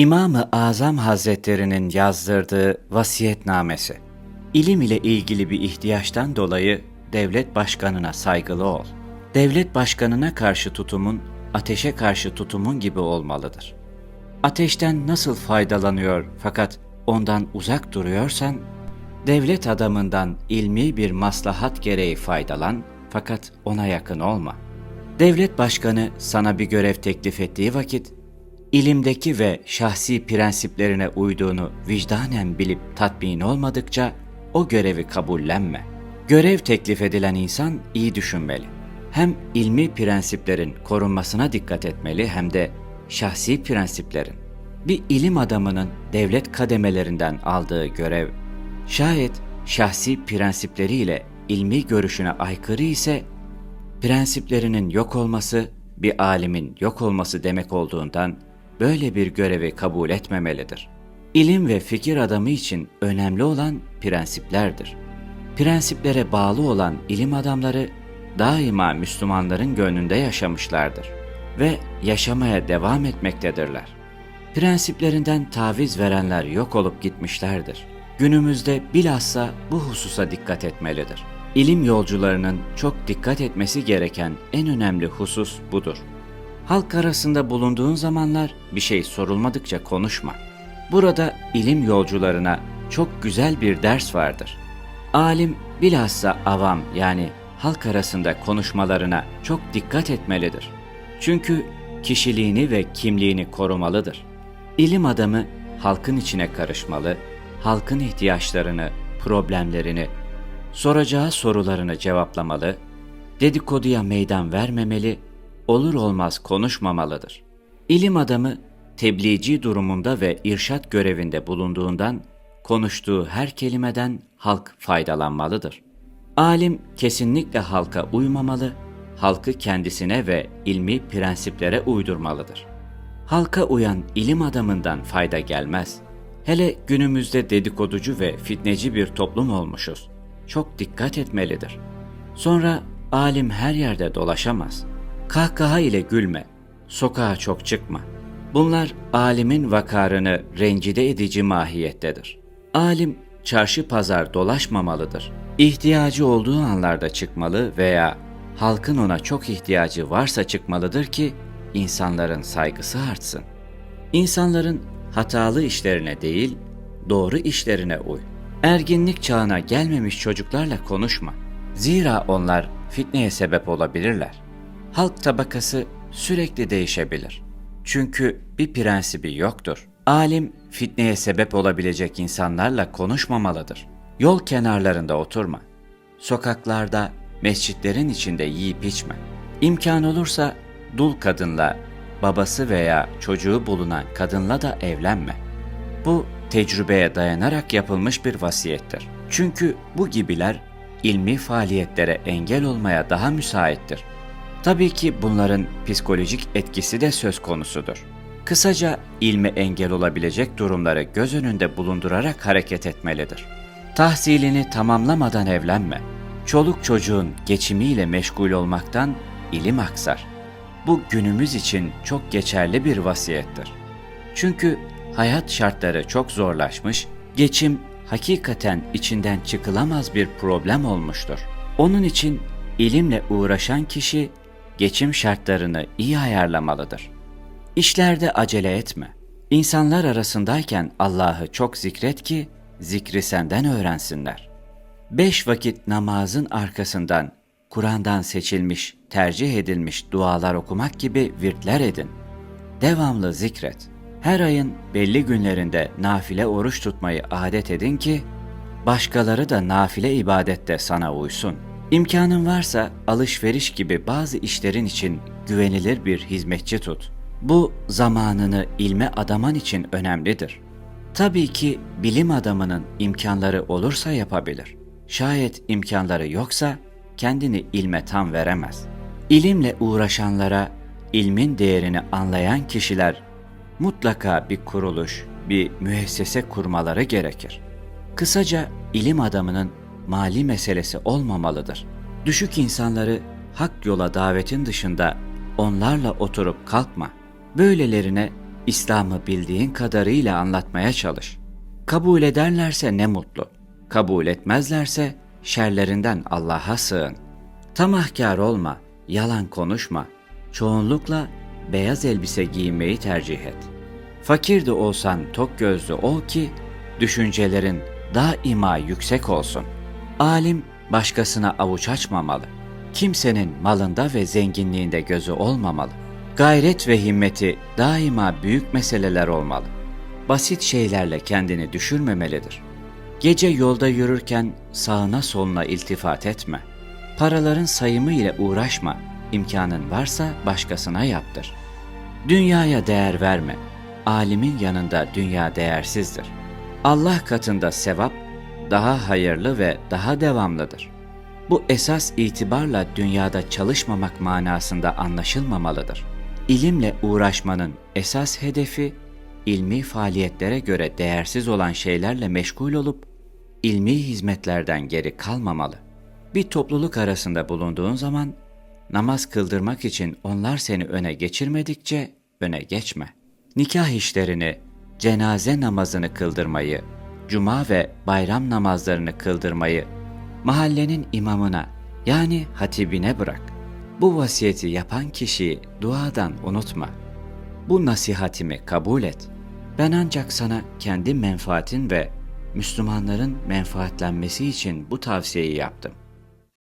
İmam-ı Azam Hazretlerinin yazdırdığı vasiyetnamesi. İlim ile ilgili bir ihtiyaçtan dolayı devlet başkanına saygılı ol. Devlet başkanına karşı tutumun ateşe karşı tutumun gibi olmalıdır. Ateşten nasıl faydalanıyor fakat ondan uzak duruyorsan, devlet adamından ilmi bir maslahat gereği faydalan fakat ona yakın olma. Devlet başkanı sana bir görev teklif ettiği vakit, ilimdeki ve şahsi prensiplerine uyduğunu vicdanen bilip tatmin olmadıkça o görevi kabullenme. Görev teklif edilen insan iyi düşünmeli. Hem ilmi prensiplerin korunmasına dikkat etmeli hem de şahsi prensiplerin. Bir ilim adamının devlet kademelerinden aldığı görev, şayet şahsi prensipleriyle ilmi görüşüne aykırı ise prensiplerinin yok olması bir alimin yok olması demek olduğundan böyle bir görevi kabul etmemelidir. İlim ve fikir adamı için önemli olan prensiplerdir. Prensiplere bağlı olan ilim adamları daima Müslümanların gönlünde yaşamışlardır ve yaşamaya devam etmektedirler. Prensiplerinden taviz verenler yok olup gitmişlerdir. Günümüzde bilhassa bu hususa dikkat etmelidir. İlim yolcularının çok dikkat etmesi gereken en önemli husus budur. Halk arasında bulunduğun zamanlar bir şey sorulmadıkça konuşma. Burada ilim yolcularına çok güzel bir ders vardır. Alim bilhassa avam yani halk arasında konuşmalarına çok dikkat etmelidir. Çünkü kişiliğini ve kimliğini korumalıdır. İlim adamı halkın içine karışmalı, halkın ihtiyaçlarını, problemlerini, soracağı sorularını cevaplamalı, dedikoduya meydan vermemeli, olur olmaz konuşmamalıdır. İlim adamı tebliğci durumunda ve irşat görevinde bulunduğundan konuştuğu her kelimeden halk faydalanmalıdır. Alim kesinlikle halka uymamalı, halkı kendisine ve ilmi prensiplere uydurmalıdır. Halka uyan ilim adamından fayda gelmez. Hele günümüzde dedikoducu ve fitneci bir toplum olmuşuz. Çok dikkat etmelidir. Sonra alim her yerde dolaşamaz. Kahkaha ile gülme, sokağa çok çıkma. Bunlar alimin vakarını rencide edici mahiyettedir. Alim çarşı pazar dolaşmamalıdır. İhtiyacı olduğu anlarda çıkmalı veya halkın ona çok ihtiyacı varsa çıkmalıdır ki insanların saygısı artsın. İnsanların hatalı işlerine değil, doğru işlerine uy. Erginlik çağına gelmemiş çocuklarla konuşma. Zira onlar fitneye sebep olabilirler. Halk tabakası sürekli değişebilir. Çünkü bir prensibi yoktur. Alim fitneye sebep olabilecek insanlarla konuşmamalıdır. Yol kenarlarında oturma. Sokaklarda, mescitlerin içinde yiyip içme. İmkan olursa dul kadınla, babası veya çocuğu bulunan kadınla da evlenme. Bu tecrübeye dayanarak yapılmış bir vasiyettir. Çünkü bu gibiler ilmi faaliyetlere engel olmaya daha müsaittir. Tabii ki bunların psikolojik etkisi de söz konusudur. Kısaca ilme engel olabilecek durumları göz önünde bulundurarak hareket etmelidir. Tahsilini tamamlamadan evlenme. Çoluk çocuğun geçimiyle meşgul olmaktan ilim aksar. Bu günümüz için çok geçerli bir vasiyettir. Çünkü hayat şartları çok zorlaşmış, geçim hakikaten içinden çıkılamaz bir problem olmuştur. Onun için ilimle uğraşan kişi geçim şartlarını iyi ayarlamalıdır. İşlerde acele etme. İnsanlar arasındayken Allah'ı çok zikret ki zikri senden öğrensinler. Beş vakit namazın arkasından Kur'an'dan seçilmiş, tercih edilmiş dualar okumak gibi virtler edin. Devamlı zikret. Her ayın belli günlerinde nafile oruç tutmayı adet edin ki başkaları da nafile ibadette sana uysun. İmkanın varsa alışveriş gibi bazı işlerin için güvenilir bir hizmetçi tut. Bu zamanını ilme adaman için önemlidir. Tabii ki bilim adamının imkanları olursa yapabilir. Şayet imkanları yoksa kendini ilme tam veremez. İlimle uğraşanlara ilmin değerini anlayan kişiler mutlaka bir kuruluş, bir müessese kurmaları gerekir. Kısaca ilim adamının mali meselesi olmamalıdır. Düşük insanları hak yola davetin dışında onlarla oturup kalkma. Böylelerine İslam'ı bildiğin kadarıyla anlatmaya çalış. Kabul ederlerse ne mutlu. Kabul etmezlerse şerlerinden Allah'a sığın. Tamahkar olma, yalan konuşma. Çoğunlukla beyaz elbise giymeyi tercih et. Fakir de olsan tok gözlü ol ki düşüncelerin daima yüksek olsun. Alim başkasına avuç açmamalı. Kimsenin malında ve zenginliğinde gözü olmamalı. Gayret ve himmeti daima büyük meseleler olmalı. Basit şeylerle kendini düşürmemelidir. Gece yolda yürürken sağına soluna iltifat etme. Paraların sayımı ile uğraşma. İmkanın varsa başkasına yaptır. Dünyaya değer verme. Alimin yanında dünya değersizdir. Allah katında sevap daha hayırlı ve daha devamlıdır. Bu esas itibarla dünyada çalışmamak manasında anlaşılmamalıdır. İlimle uğraşmanın esas hedefi ilmi faaliyetlere göre değersiz olan şeylerle meşgul olup ilmi hizmetlerden geri kalmamalı. Bir topluluk arasında bulunduğun zaman namaz kıldırmak için onlar seni öne geçirmedikçe öne geçme. Nikah işlerini, cenaze namazını kıldırmayı, cuma ve bayram namazlarını kıldırmayı mahallenin imamına yani hatibine bırak. Bu vasiyeti yapan kişiyi duadan unutma. Bu nasihatimi kabul et. Ben ancak sana kendi menfaatin ve Müslümanların menfaatlenmesi için bu tavsiyeyi yaptım.